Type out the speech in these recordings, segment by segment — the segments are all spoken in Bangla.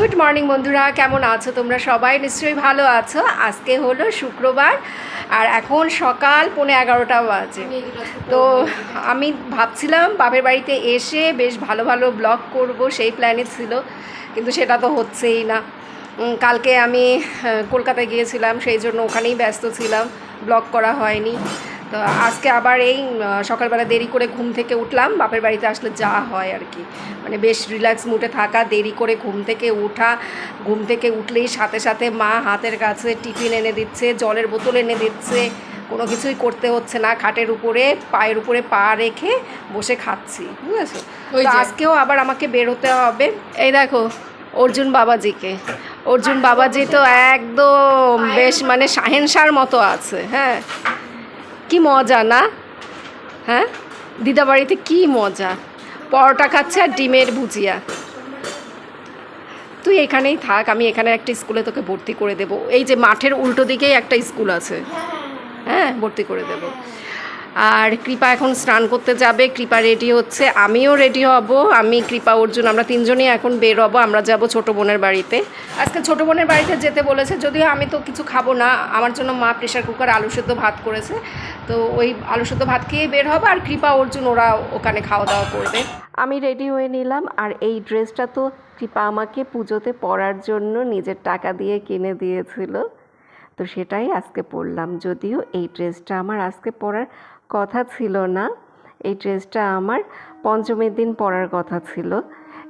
গুড মর্নিং বন্ধুরা। কেমন আছো তোমরা সবাই? নিশ্চয়ই ভালো আছো। আজকে হলো শুক্রবার, আর এখন সকাল পৌনে এগারোটা বাজে। তো আমি ভাবছিলাম বাপের বাড়িতে এসে বেশ ভালো ভালো ব্লগ করব, সেই প্ল্যানে ছিল, কিন্তু সেটা তো হচ্ছেই না। কালকে আমি কলকাতায় গিয়েছিলাম, সেই জন্য ওখানেই ব্যস্ত ছিলাম। ব্লগ করা হয়নি। তো আজকে আবার এই সকালবেলা দেরি করে ঘুম থেকে উঠলাম বাপের বাড়িতে আসলে যা হয় আর কি। মানে বেশ রিল্যাক্স মুডে থাকা দেরি করে ঘুম থেকে ওঠা ঘুম থেকে উঠলেই সাথে সাথে মা হাতের কাছে টিফিন এনে দিচ্ছে জলের বোতল এনে দিচ্ছে কোনো কিছুই করতে হচ্ছে না খাটের উপরে পায়ের উপরে পা রেখে বসে খাচ্ছি বুঝেছ তো। আজকেও আবার আমাকে বেরোতে হবে। এই দেখো অর্জুন বাবাজিকে। অর্জুন বাবাজি তো একদম বেশ মানে শাহেনশার মতো আছে হ্যাঁ? কি মজা না? হ্যাঁ? দিদা বাড়িতে কি মজা? পরোটা খাচ্ছে আর ডিমের ভুজিয়া। তুই এখানেই থাক আমি এখানে একটা স্কুলে তোকে ভর্তি করে দেবো। এই যে মাঠের উল্টো দিকেই একটা স্কুল আছে। হ্যাঁ ভর্তি করে দেবো। আর কৃপা এখন স্নান করতে যাবে। কৃপা রেডি হচ্ছে। আমিও রেডি হব। আমি, কৃপা, অর্জুন, আমরা তিনজনই এখন বের হব। আমরা যাব ছোটো বোনের বাড়িতে। আজকে ছোটো বোনের বাড়িতে যেতে বলেছে, যদিও আমি তো কিছু খাব না। আমার জন্য মা প্রেশার কুকার আলু সেদ্ধ ভাত করেছে। তো ওই আলু সেদ্ধ ভাত খেয়েই বের হবে আর কৃপা, অর্জুন, ওরা ওখানে খাওয়া দাওয়া করবে। আমি রেডি হয়ে নিলাম। আর এই ড্রেসটা তো কৃপা আমাকে পুজোতে পরার জন্য নিজের টাকা দিয়ে কিনে দিয়েছিল। তো সেটাই আজকে পরলাম। যদিও এই ড্রেসটা আমার আজকে পরার কথা ছিল না। এই ড্রেসটা আমার পঞ্চমীর দিন পরার কথা ছিল।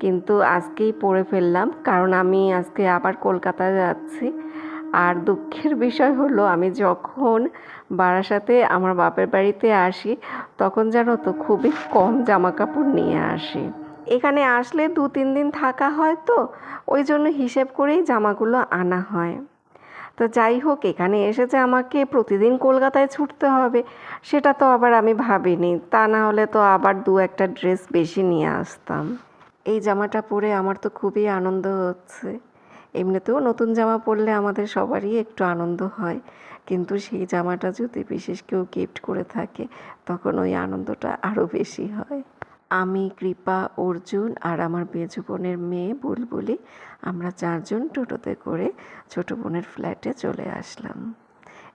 কিন্তু আজকেই পরে ফেললাম, কারণ আমি আজকে আবার কলকাতায় যাচ্ছি। আর দুঃখের বিষয় হলো, আমি যখন বারাসাতে আমার বাপের বাড়িতে আসি, তখন জানো তো খুবই কম জামা কাপড় নিয়ে আসি। এখানে আসলে দু তিন দিন থাকা হয় তো, ওই জন্য হিসেব করেই জামাগুলো আনা হয়। তো যাই হোক, এখানে এসে যে আমাকে প্রতিদিন কলকাতায় ছুটতে হবে, সেটা তো আবার আমি ভাবিনি। তা না হলে তো আবার দু একটা ড্রেস বেশি নিয়ে আসতাম। এই জামাটা পরে আমার তো খুবই আনন্দ হচ্ছে। এমনিতেও নতুন জামা পরলে আমাদের সবারই একটু আনন্দ হয়, কিন্তু সেই জামাটা যদি বিশেষ কেউ গিফট করে থাকে, তখন ওই আনন্দটা আরও বেশি হয়। আমি কৃপা অর্জুন আর আমার মেজো বোনের মেয়ে বুলবুলি আমরা চারজন টোটোতে করে ছোট বোনের ফ্ল্যাটে চলে আসলাম।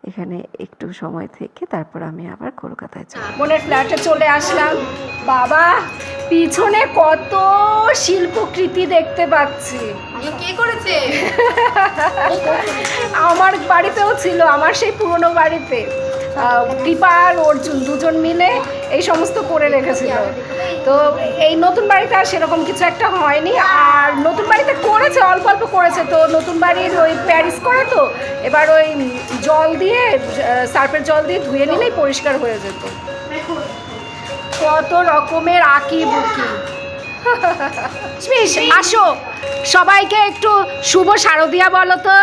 এখানে একটু সময় থেকে তারপর আমি আবার কলকাতায় চলে বোনের ফ্ল্যাটে চলে আসলাম। বাবা পিছনে কত শিল্পকৃতি দেখতে পাচ্ছি। কে করেছে? আমার বাড়িতেও ছিল আমার সেই পুরনো বাড়িতে। কৃপা আর অর্জুন দুজন মিলে এই সমস্ত করে রেখেছিল। তো এই নতুন বাড়িতে আর সেরকম কিছু একটা হয়নি। আর নতুন বাড়িতে করেছে অল্প অল্প করেছে। তো নতুন বাড়ির ওই প্যারিস করে তো এবার ওই জল দিয়ে সার্ফের জল দিয়ে ধুয়ে নিলেই পরিষ্কার হয়ে যেত। কত রকমের আঁকি বুকি। আসো। সবাইকে একটু শুভ শারদিয়া বলো তো।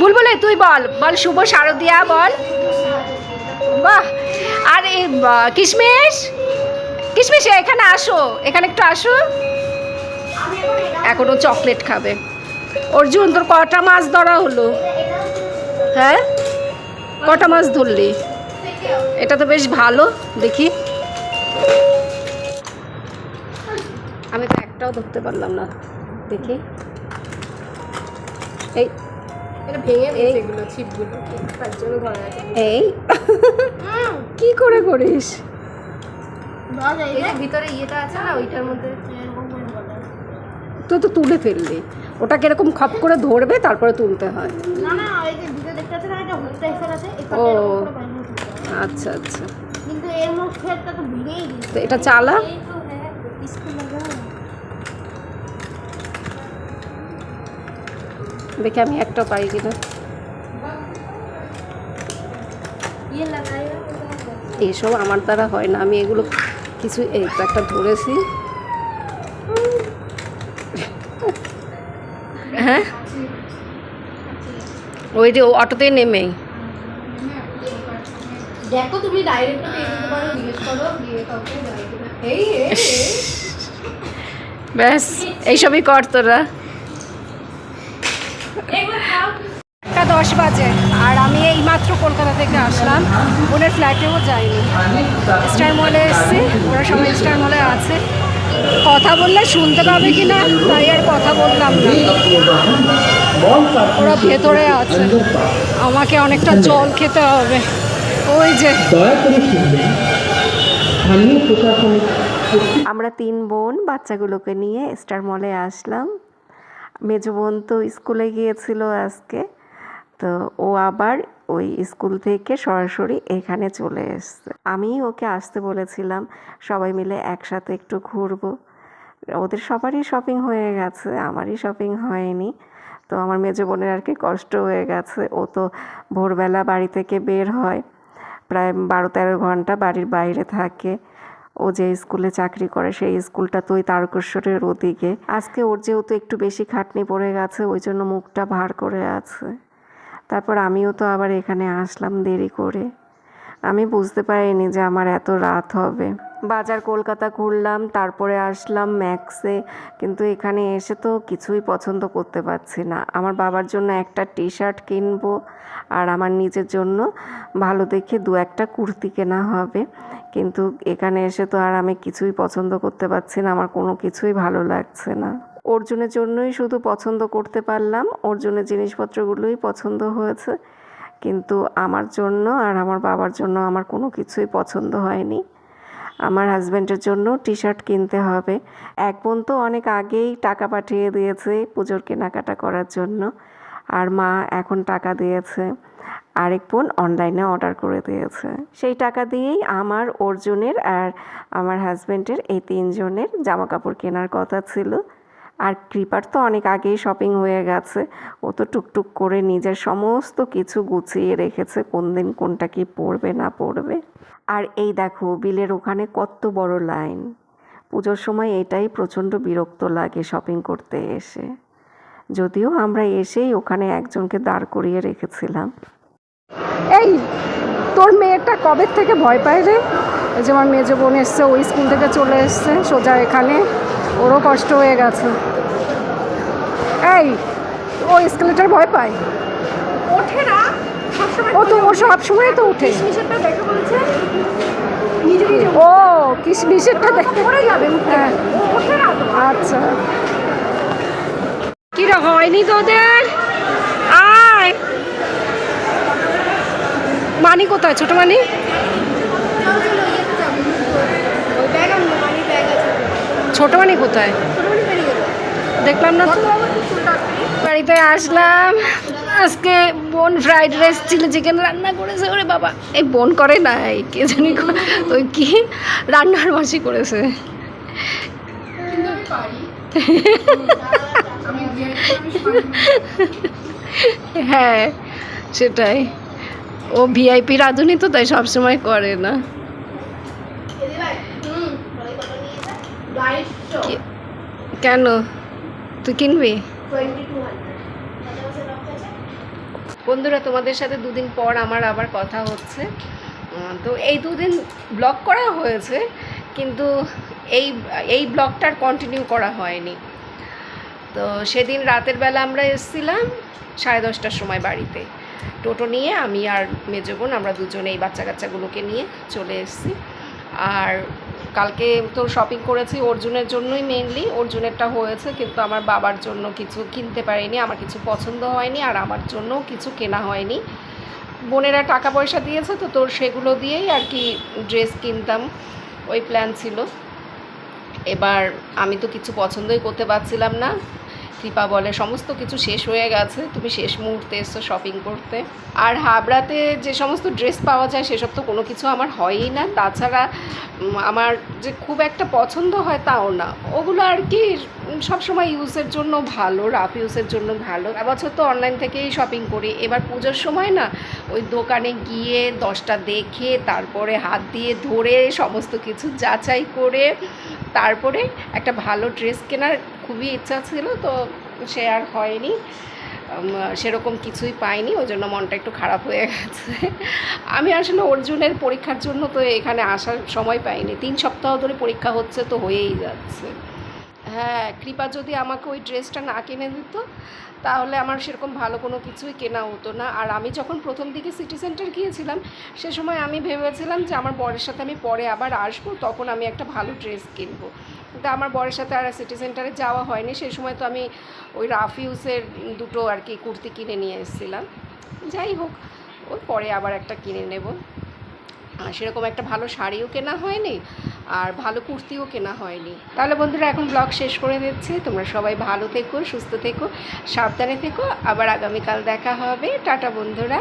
বুলবুলে তুই বল বল শুভ শারদিয়া বল। বাহ। আর এই কিশমিশ? কিশমিশ, এখানে আসো। এখানে একটু আসো। এখনও চকলেট খাবে। অর্জুন, তোর কটা মাছ ধরা হলো? হ্যাঁ? কটা মাছ ধরলি? এটা তো বেশ ভালো। দেখি। আমি তো একটাও ধরতে পারলাম না। দেখি। এই এটা ভেঙে দিয়েছে এগুলো ছিপগুলো। তার জন্য ধরা আছে। এই। কি করে করিস? ভিতরে ইয়েটা আছে না ওইটার মধ্যে? তুই তো তুলে ফেললি। ওটা কীরকম খপ করে ধরবে তারপরে তুলতে হয়। না না যে ভিডিও দেখতে এটা ও। এরকম। আচ্ছা আচ্ছা। কিন্তু এর মধ্যে একটা তো তো এটা চালা? দেখি আমি একটা পাই কিনা। এইসব আমার দ্বারা হয় না। আমি এগুলো কিছু একটা ধরেছি। হ্যাঁ? ওই যে অটোতে নেমেই দেখো তুমি ডাইরেক্ট পারো জিজ্ঞেস করো দিয়ে কাউকে এই এই, এই। ব্যাস এইসবই কর তোরা। একটা দশ বাজে আর আমি এইমাত্র কলকাতা থেকে আসলাম। বোনের ফ্ল্যাটেও যাইনি। স্টার মলে এসেছি। ওরা সবাই স্টার মলে আছে। কথা বললে শুনতে পাবে কি না তাই আর কথা বললাম না। ওরা ভেতরে আছে। আমাকে অনেকটা জল খেতে হবে। ওই যে। আমরা তিন বোন বাচ্চাগুলোকে নিয়ে স্টার মলে আসলাম। মেজো বোন তো স্কুলে গিয়েছিল আজকে, তো ও আবার ওই স্কুল থেকে সরাসরি এখানে চলে এসছে। আমি ওকে আসতে বলেছিলাম, সবাই মিলে একসাথে একটু ঘুরবো। ওদের সবারই শপিং হয়ে গেছে, আমারই শপিং হয়নি। তো আমার মেজো বোনের আর কি কষ্ট হয়ে গেছে, ও তো ভোরবেলা বাড়ি থেকে বের হয়, প্রায় বারো তেরো ঘণ্টা বাড়ির বাইরে থাকে। ও যে স্কুলে চাকরি করে সেই স্কুলটা তো ওই তারকেশ্বরের ওদিকে। আজকে ওর যেহেতু একটু বেশি খাটনি পড়ে গেছে, ওই জন্য মুখটা ভার করে আছে। তারপর আমিও তো আবার এখানে আসলাম দেরি করে। আমি বুঝতে পারিনি যে আমার এত রাত হবে। বাজার কলকাতা ঘুরলাম, তারপরে আসলাম ম্যাক্সে। কিন্তু এখানে এসে তো কিছুই পছন্দ করতে পারছি না। আমার বাবার জন্য একটা টি শার্ট কিনবো আর আমার নিজের জন্য ভালো দেখে দু একটা কুর্তি কেনা হবে। কিন্তু এখানে এসে তো আর আমি কিছুই পছন্দ করতে পারছি না, আমার কোনো কিছুই ভালো লাগছে না। অর্জুনের জন্যই শুধু পছন্দ করতে পারলাম, অর্জুনের জিনিসপত্রগুলোই পছন্দ হয়েছে। কিন্তু আমার জন্য আর আমার বাবার জন্য আমার কোনো কিছুই পছন্দ হয়নি। আমার হাজব্যান্ডের জন্য টি শার্ট কিনতে হবে। এক বোন তো অনেক আগেই টাকা পাঠিয়ে দিয়েছে পুজোর কেনাকাটা করার জন্য। আর মা এখন টাকা দিয়েছে। আরেক বোন অনলাইনে অর্ডার করে দিয়েছে। সেই টাকা দিয়েই আমার, অর্জুনের আর আমার হাজব্যান্ডের এই তিনজনের জামা কাপড় কেনার কথা ছিল। আর কৃপার তো অনেক আগেই শপিং হয়ে গেছে। ও তো টুকটুক করে নিজের সমস্ত কিছু গুছিয়ে রেখেছে কোন দিন কোনটা কি পড়বে না পড়বে আর এই দেখো বিলের ওখানে কত বড় লাইন। পুজোর সময় এটাই প্রচণ্ড বিরক্ত লাগে শপিং করতে এসে। যদিও আমরা এসেই ওখানে একজনকে দাঁড় করিয়ে রেখেছিলাম। এই তোর মেয়েটা কবে থেকে ভয় পায় রে? ওই যে আমার মেজো বোন এসছে ওই স্কুল থেকে চলে এসছে সোজা এখানে। ওরও কষ্ট হয়ে গেছে। এই ও স্কেলেটার ভয় পায়? ওঠে না। ও তো ওর সব সময় তো উঠে। ও কিসমিসেরটা দেখে। পড়ে যাবে উঠতে হ্যাঁ। ও আচ্ছা। কিরা হয়নি তোদের? আয়। মানি কোথায়? ছোট মানি? ছোট মানি কোথায়? দেখলাম না তো। বাড়িতে আসলাম। আজকে বোন ফ্রাইড রাইস চিলি চিকেন রান্না করেছে ওরে বাবা। এই বোন করে না এই কে জানি ওই কি? রান্নার মাসি করেছে। হ্যাঁ সেটাই। ও ভিআইপি রাঁধুনি তো তাই সবসময় করে না। কেন? তুই কিনবি? বন্ধুরা, তোমাদের সাথে দুদিন পর আমার আবার কথা হচ্ছে। তো এই দুদিন ব্লগ করা হয়েছে, কিন্তু এই এই ব্লগটার কন্টিনিউ করা হয়নি। তো সেদিন রাতের বেলা আমরা এসেছিলাম সাড়ে দশটার সময় বাড়িতে। টোটো নিয়ে আমি আর মেজো বোন, আমরা দুজনে এই বাচ্চা কাচ্চাগুলোকে নিয়ে চলে এসেছি। আর কালকে তো শপিং করেছি অর্জুনের জন্যই মেনলি অর্জুনেরটা হয়েছে, কিন্তু আমার বাবার জন্য কিছু কিনতে পারিনি, আমার কিছু পছন্দ হয়নি, আর আমার জন্য কিছু কেনা হয়নি। বোনেরা টাকা পয়সা দিয়েছে, তো তোর সেগুলো দিয়েই আর কি ড্রেস কিনতাম, ওই প্ল্যান ছিল। এবার আমি তো কিছু পছন্দই করতে পারছিলাম না। কৃপা বলে, সমস্ত কিছু শেষ হয়ে গেছে। তুমি শেষ মুহূর্তে এসছো শপিং করতে। আর হাবড়াতে যে সমস্ত ড্রেস পাওয়া যায়, সেসব তো কোনো কিছু আমার হয়ই না। তাছাড়া আমার যে খুব একটা পছন্দ হয় তাও না। ওগুলো আর কি সব সময় ইউজের জন্য ভালো রাফ ইউজের জন্য ভালো। এবছর তো অনলাইন থেকেই শপিং করি। এবার পুজোর সময় না, ওই দোকানে গিয়ে দশটা দেখে, তারপরে হাত দিয়ে ধরে সমস্ত কিছু যাচাই করে, তারপরে একটা ভালো ড্রেস কেনার খুবই ইচ্ছা ছিল, তো সে আর হয়নি। সেরকম কিছুই পাইনি, ওই জন্য মনটা একটু খারাপ হয়ে গেছে। আমি আসলে অর্জুনের পরীক্ষার জন্য তো এখানে আসার সময় পাইনি। তিন সপ্তাহ ধরে পরীক্ষা হচ্ছে, তো হয়েই যাচ্ছে। হ্যাঁ কৃপা যদি আমাকে ওই ড্রেসটা না কিনে দিত, তাহলে আমার সেরকম ভালো কোনো কিছুই কেনা হতো না। আর আমি যখন প্রথম দিকে সিটি সেন্টার গিয়েছিলাম, সে সময় আমি ভেবেছিলাম যে আমার বরের সাথে আমি পরে আবার আসব, তখন আমি একটা ভালো ড্রেস কিনবো। মধ্যে আমার বরের সাথে আর সিটি সেন্টারে যাওয়া হয়নি। সেই সময় তো আমি ওই রাফিউসের দুটো আর কি কুর্তি কিনে নিয়ে এসেছিলাম। যাই হোক ওই পরে আবার একটা কিনে নেব। সেরকম একটা ভালো শাড়িও কেনা হয়নি আর ভালো কুর্তিও কেনা হয়নি। তাহলে বন্ধুরা, এখন ব্লগ শেষ করে দিচ্ছি। তোমরা সবাই ভালো থেকো, সুস্থ থেকো, সাবধানে থেকো। আবার আগামীকাল দেখা হবে। টাটা বন্ধুরা।